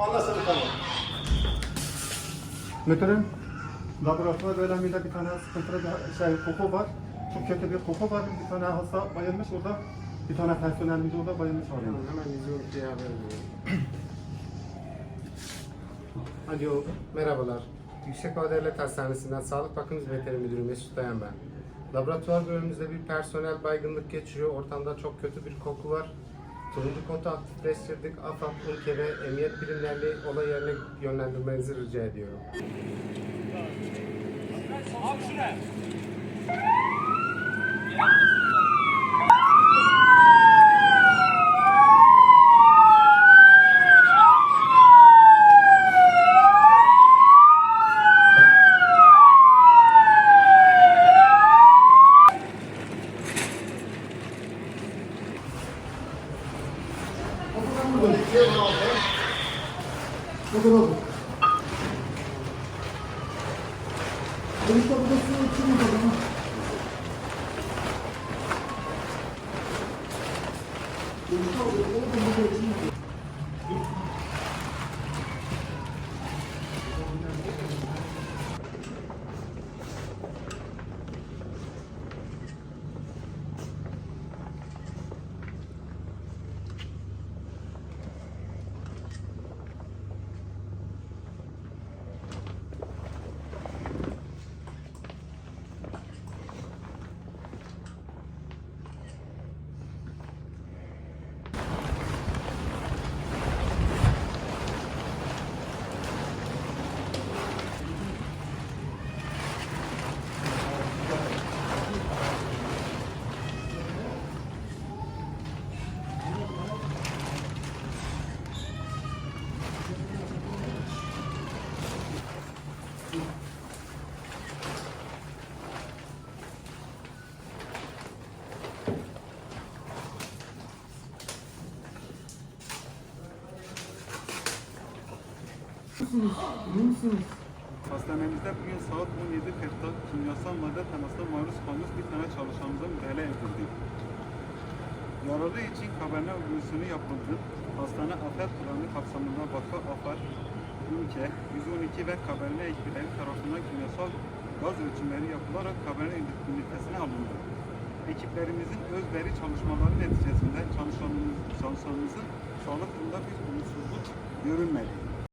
Tamam. Müdürüm, laboratuvar bölümünde bir tane sıkıntılı bir şey, koku var. Çok kötü bir koku var. Bir tane hasta bayılmış orada. Bir tane personelimiz orada bayılmış var. Tamam, hemen 112'ye haber veriyorum. Alo, merhabalar. Yüksek Adalet Hastanesi'nden Sağlık Bakım Hizmetleri Müdürü Mesut Dayan ben. Laboratuvar bölümümüzde bir personel baygınlık geçiriyor. Ortamda çok kötü bir koku var. Turuncu kodu aktifleştirdik. AFAD, UNKE ve emniyet birimlerini olay yerine yönlendirmenizi rica ediyorum. 그러고 여기서부터 쭉 치는 거잖아 여기서부터 쭉 치는 거 Hastanemizde bugün saat 17.40'da kimyasal madde temasına maruz kalmış bir tane çalışanımıza müdahale edildi. Yaralı için kabarına uygunsunu yapıldı. Hastane afet planı kapsamında Vakfı Afar, Ülke, 112 ve kabarına ekipleri tarafından kimyasal gaz ölçümleri yapılarak kabarına ünitesine alındı. Ekiplerimizin özveri çalışmaları neticesinde çalışanımız, çalışanımızın sağlık durumunda bir olumsuzluk görülmedi.